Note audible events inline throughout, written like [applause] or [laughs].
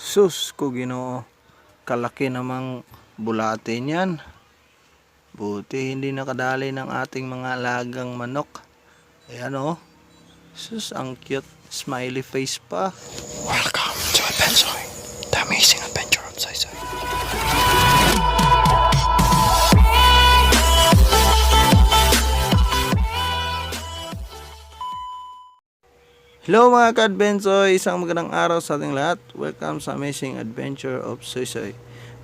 Sus ko ginoo. Kalaki namang bulate niyan. Buti hindi nakadali ng ating mga alagang manok. Ayan o. Sus, ang cute. Smiley face pa. Welcome to Adventure, the amazing adventure Hello mga ka-adventure! Isang magandang araw sa ating lahat. Welcome sa Amazing Adventure of Soysoy.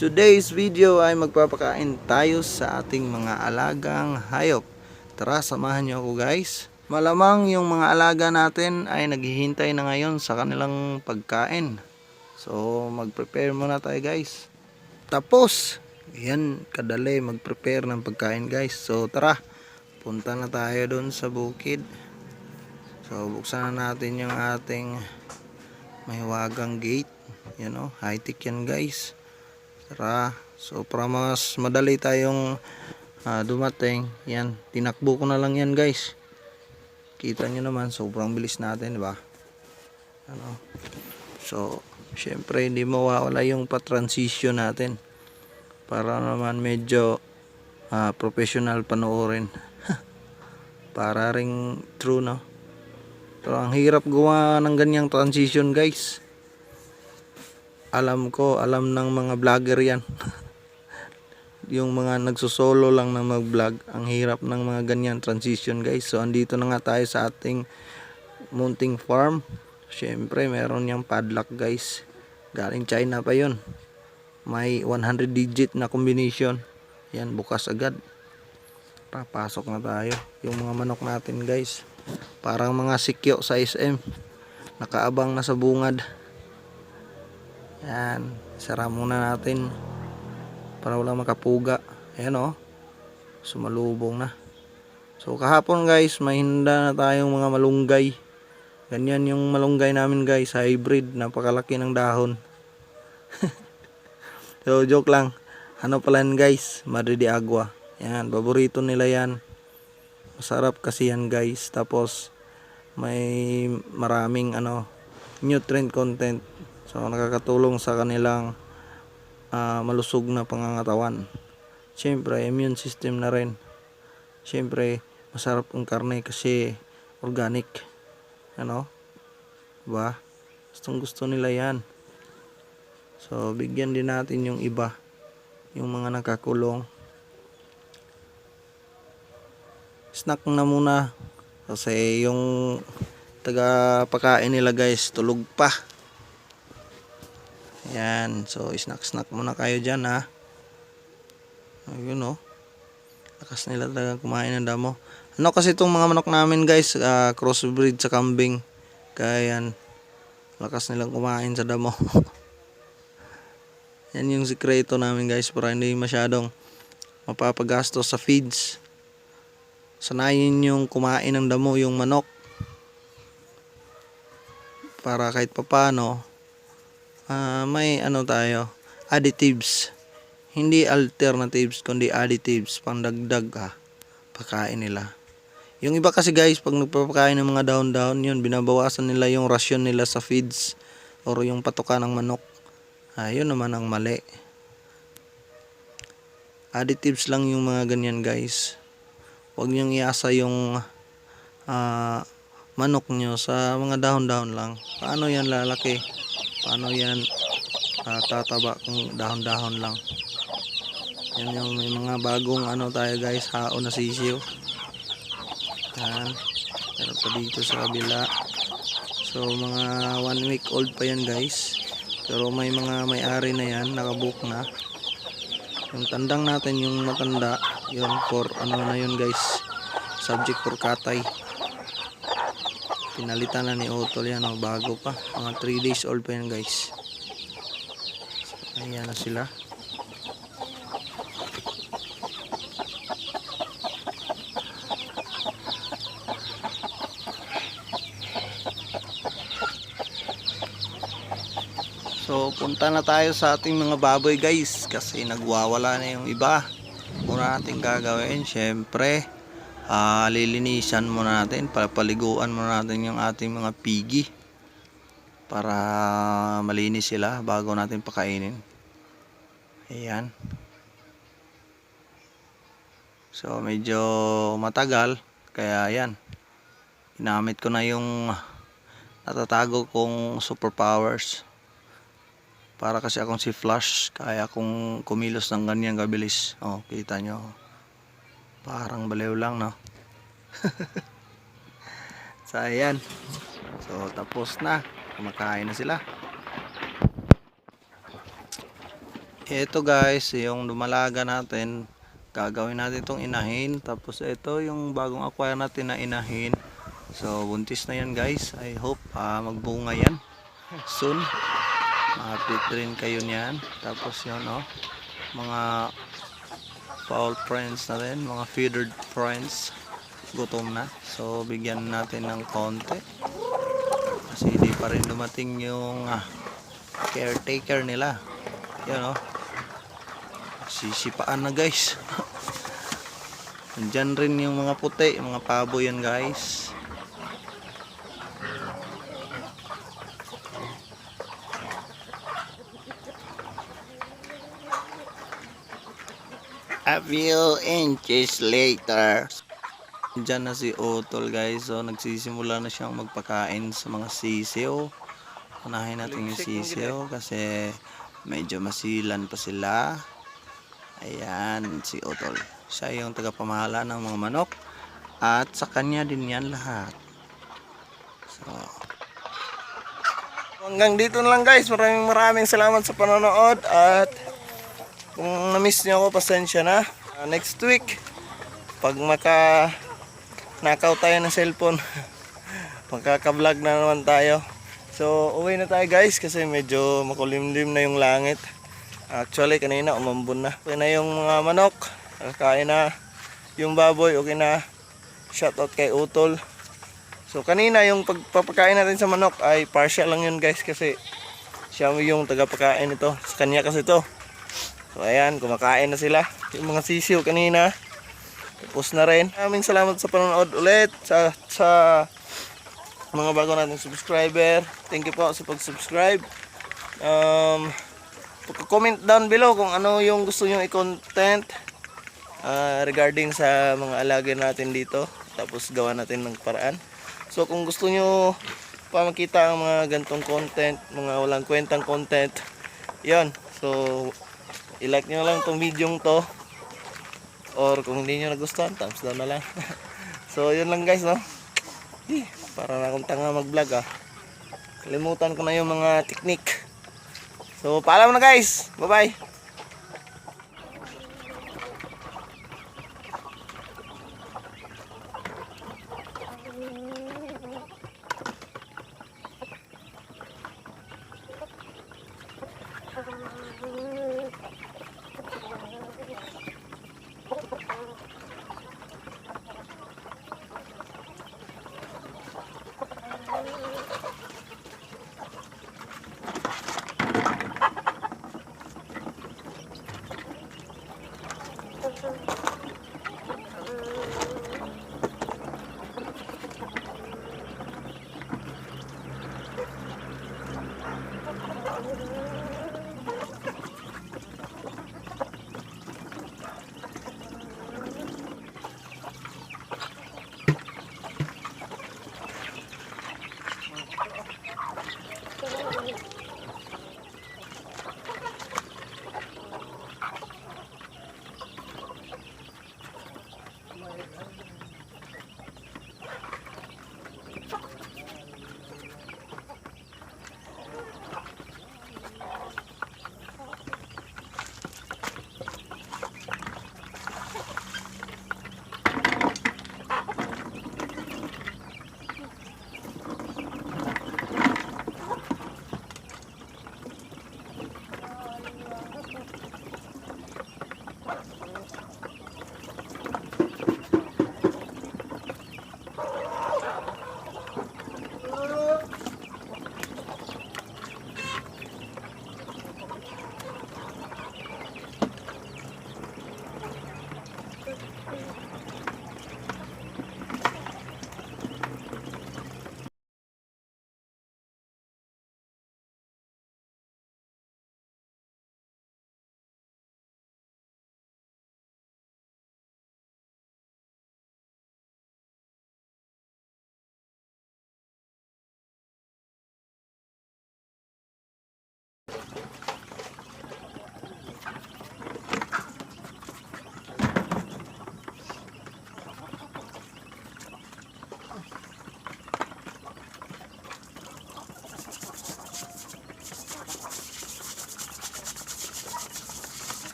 Today's video ay magpapakain tayo sa ating mga alagang hayop. Tara, samahan niyo ako guys. Malamang yung mga alaga natin ay naghihintay na ngayon sa kanilang pagkain. So, mag-prepare muna tayo guys. Tapos, yan, kadali mag-prepare ng pagkain guys. So, tara, punta na tayo doon sa bukid. So, buksan na natin yung ating mahiwagang gate. Yan o, high-tech yan guys. Tara. So, para mas madali tayong ah, dumating. Yan, tinakbo ko na lang yan guys. Kita nyo naman, sobrang bilis natin, di ba? Ano? So, syempre, hindi mawawala yung pa-transition natin. Para naman medyo ah, professional panoorin. [laughs] para ring true, no? Pero ang hirap gawa ng ganyang transition guys. Alam ko, alam ng mga vlogger yan. [laughs] yung mga nagsusolo lang na mag-vlog. Ang hirap ng mga ganyan transition guys. So andito na nga tayo sa ating munting farm. Siyempre meron yung padlock guys. Galing China pa yun. May 100 digit na combination. Yan, bukas agad. Papasok na tayo. Yung mga manok natin guys. Parang mga sikyo sa SM. Nakaabang na sa bungad. Yan. Sara muna natin. Para wala makapuga. Ayan o. Sumalubong na. So kahapon guys, may hinda na tayong mga malunggay. Ganyan yung malunggay namin guys. Hybrid. Napakalaki ng dahon. [laughs] so joke lang. Ano pala yan guys? Madre de Agua. Yan. Paborito nila yan. Masarap kasi yan guys. Tapos may maraming ano nutrient content. So nakakatulong sa kanilang ah, malusog na pangangatawan. Siyempre immune system na rin. Siyempre masarap ang karne kasi organic. Ano? Diba? Gustong gusto nila yan. So bigyan din natin yung iba. Yung mga nakakulong. Snack na muna. Kasi yung taga pakain nila guys tulog pa. Yan so snack snack muna kayo dyan ha. Ayun oh. Lakas nila talaga kumain ng damo. Ano kasi itong mga manok namin guys ah, crossbreed sa kambing. Kaya yan. Lakas nilang kumain sa damo. [laughs] Yan yung sikreto namin guys para hindi masyadong mapapagastos sa feeds sanayin yung kumain ng damo yung manok. Para kahit papano ah, may ano tayo additives. Hindi alternatives kundi additives pangdagdag ha pagkain nila. Yung iba kasi guys pag nagpapakain ng mga down-down yun binabawasan nila yung rasyon nila sa feeds or yung patuka ng manok. Ah, yun naman ang mali. Additives lang yung mga ganyan guys huwag niyong iasa yung ah, manok nyo sa mga dahon-dahon lang. Paano yan lalaki? Paano yan ah, tataba kung dahon-dahon lang? Yan yung may mga bagong ano tayo guys, haon na sisiyo. Yan. Meron pa dito sa kabila. So mga one week old pa yan guys. Pero may mga may-ari na yan, nakabook na. Yung tandang natin, yung matanda, yun for ano na yun guys. Subject for katay. Pinalitan na ni Otol yan oh, bago pa. Mga 3 days old pa yan guys. So, ayan na sila So punta na tayo sa ating mga baboy guys kasi nagwawala na yung iba. Muna natin gagawin syempre ah, lilinisan muna natin, papaliguan muna natin yung ating mga pigi. para malinis sila bago natin pakainin. Ayan. So medyo matagal kaya yan. Ginamit ko na yung natatago kong superpowers. Para kasi akong si Flash, kaya akong kumilos ng ganyan kabilis. Oh, kita nyo. Parang baliw lang, no? [laughs] so, ayan. So, tapos na. Kumakain na sila. Ito guys, yung dumalaga natin, gagawin natin itong inahin. Tapos ito yung bagong acquire natin na inahin. So, buntis na yan guys. I hope ah, magbunga yan soon. Mahapit rin kayo niyan. Tapos yun, oh. Mga foul friends na rin. Mga feathered friends. Gutom na. So, bigyan natin ng konti. Kasi hindi pa rin dumating yung ah, caretaker nila. Yan, oh. Sisipaan na, guys. [laughs] Nandyan rin yung mga puti. Mga pabo yan, guys. A few inches later. Diyan na si Otol guys. So nagsisimula na siyang magpakain sa mga sisiyo. Unahin natin yung sisiyo kasi medyo masilan pa sila. Ayan si Otol. Siya yung tagapamahala ng mga manok. At sa kanya din yan lahat. So, hanggang dito na lang guys. Maraming maraming salamat sa panonood at kung na-miss niyo ako, pasensya na. Ah, next week, pag maka nakaw tayo ng cellphone, [laughs] magkaka-vlog na naman tayo. So, uwi na tayo guys kasi medyo makulimlim na yung langit. Actually, kanina umambon na. Okay na yung mga manok. Kain na yung baboy. Okay na. Shoutout kay Utol. So, kanina yung pagpapakain natin sa manok ay partial lang yun guys kasi siya yung tagapakain nito. Sa kanya kasi to. So ayan, kumakain na sila. Yung mga sisiyo kanina. Tapos na rin. Maraming salamat sa panonood ulit sa sa mga bago nating subscriber. Thank you po sa pag-subscribe. Um, comment down below kung ano yung gusto nyo i-content ah, regarding sa mga alaga natin dito. Tapos gawa natin ng paraan. So kung gusto nyo pa makita ang mga gantong content, mga walang kwentang content, yon So, i-like nyo lang tong video to. Or kung hindi nyo nagustuhan thumbs down na lang. [laughs] So yun lang guys no? Eh, para na akong tanga mag vlog ah. Kalimutan ko na yung mga technique. So paalam na guys! Bye bye [laughs] 残念ながら見てます。